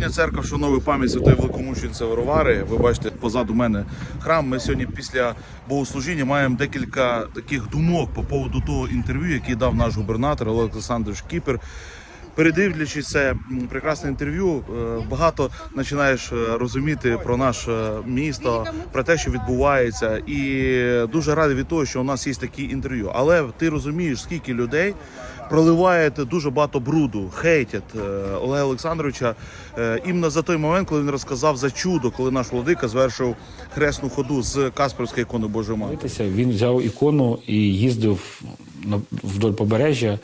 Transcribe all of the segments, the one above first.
Сьогодні церква вшановує пам'ять святої великомучениці Варовари. Ви бачите позаду мене храм. Ми сьогодні після богослужіння маємо декілька таких думок по поводу того інтерв'ю, яке дав наш губернатор Олександр Олександрович Кіпер. Передивлячись це прекрасне інтерв'ю, е, багато починаєш е, розуміти про наше місто, про те, що відбувається, і дуже радий від того, що у нас є такі інтерв'ю. Але ти розумієш, скільки людей проливають дуже багато бруду, хейтять е, Олега Олександровича е, іменно за той момент, коли він розказав за чудо, коли наш владика звершив хресну ходу з Касперської ікони Божої Матері. Він взяв ікону і їздив вдоль побережжя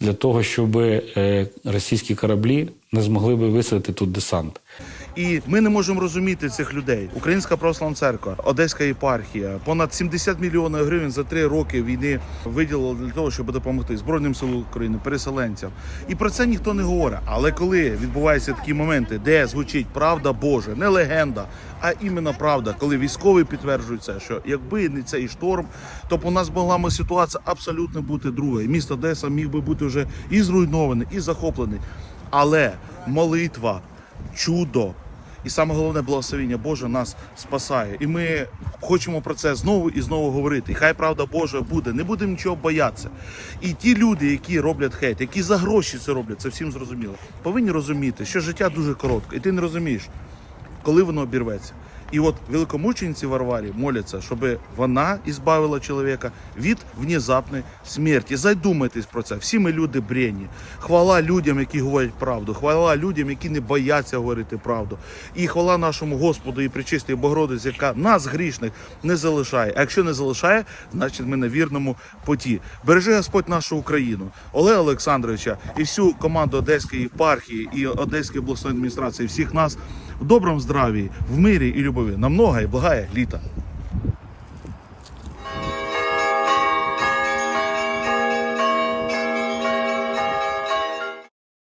для того, щоб е, російські кораблі не змогли би висадити тут десант. І ми не можемо розуміти цих людей. Українська православна церква, Одеська єпархія, понад 70 мільйонів гривень за три роки війни виділили для того, щоб допомогти Збройним силам України, переселенцям. І про це ніхто не говорить. Але коли відбуваються такі моменти, де звучить правда Божа, не легенда, а іменно правда, коли військові підтверджують це, що якби не цей шторм, то б у нас могла ситуація абсолютно бути друга. І місто Одеса міг би бути вже і зруйнований, і захоплений. Але молитва, чудо і саме головне благословення Боже нас спасає. І ми хочемо про це знову і знову говорити. І хай правда Божа буде, не будемо нічого боятися. І ті люди, які роблять хейт, які за гроші це роблять, це всім зрозуміло. Повинні розуміти, що життя дуже коротке, і ти не розумієш, коли воно обірветься. І от великомучениці Варварі моляться, щоб вона ізбавила чоловіка від внезапної смерті. Задумайтесь про це. Всі ми люди бренні. Хвала людям, які говорять правду. Хвала людям, які не бояться говорити правду. І хвала нашому Господу і причистій Богородиці, яка нас грішних не залишає. А якщо не залишає, значить ми на вірному поті. Бережи Господь нашу Україну, Олега Олександровича і всю команду Одеської єпархії і Одеської обласної адміністрації, всіх нас в доброму здравії, в мирі і любові. На много і благає літа.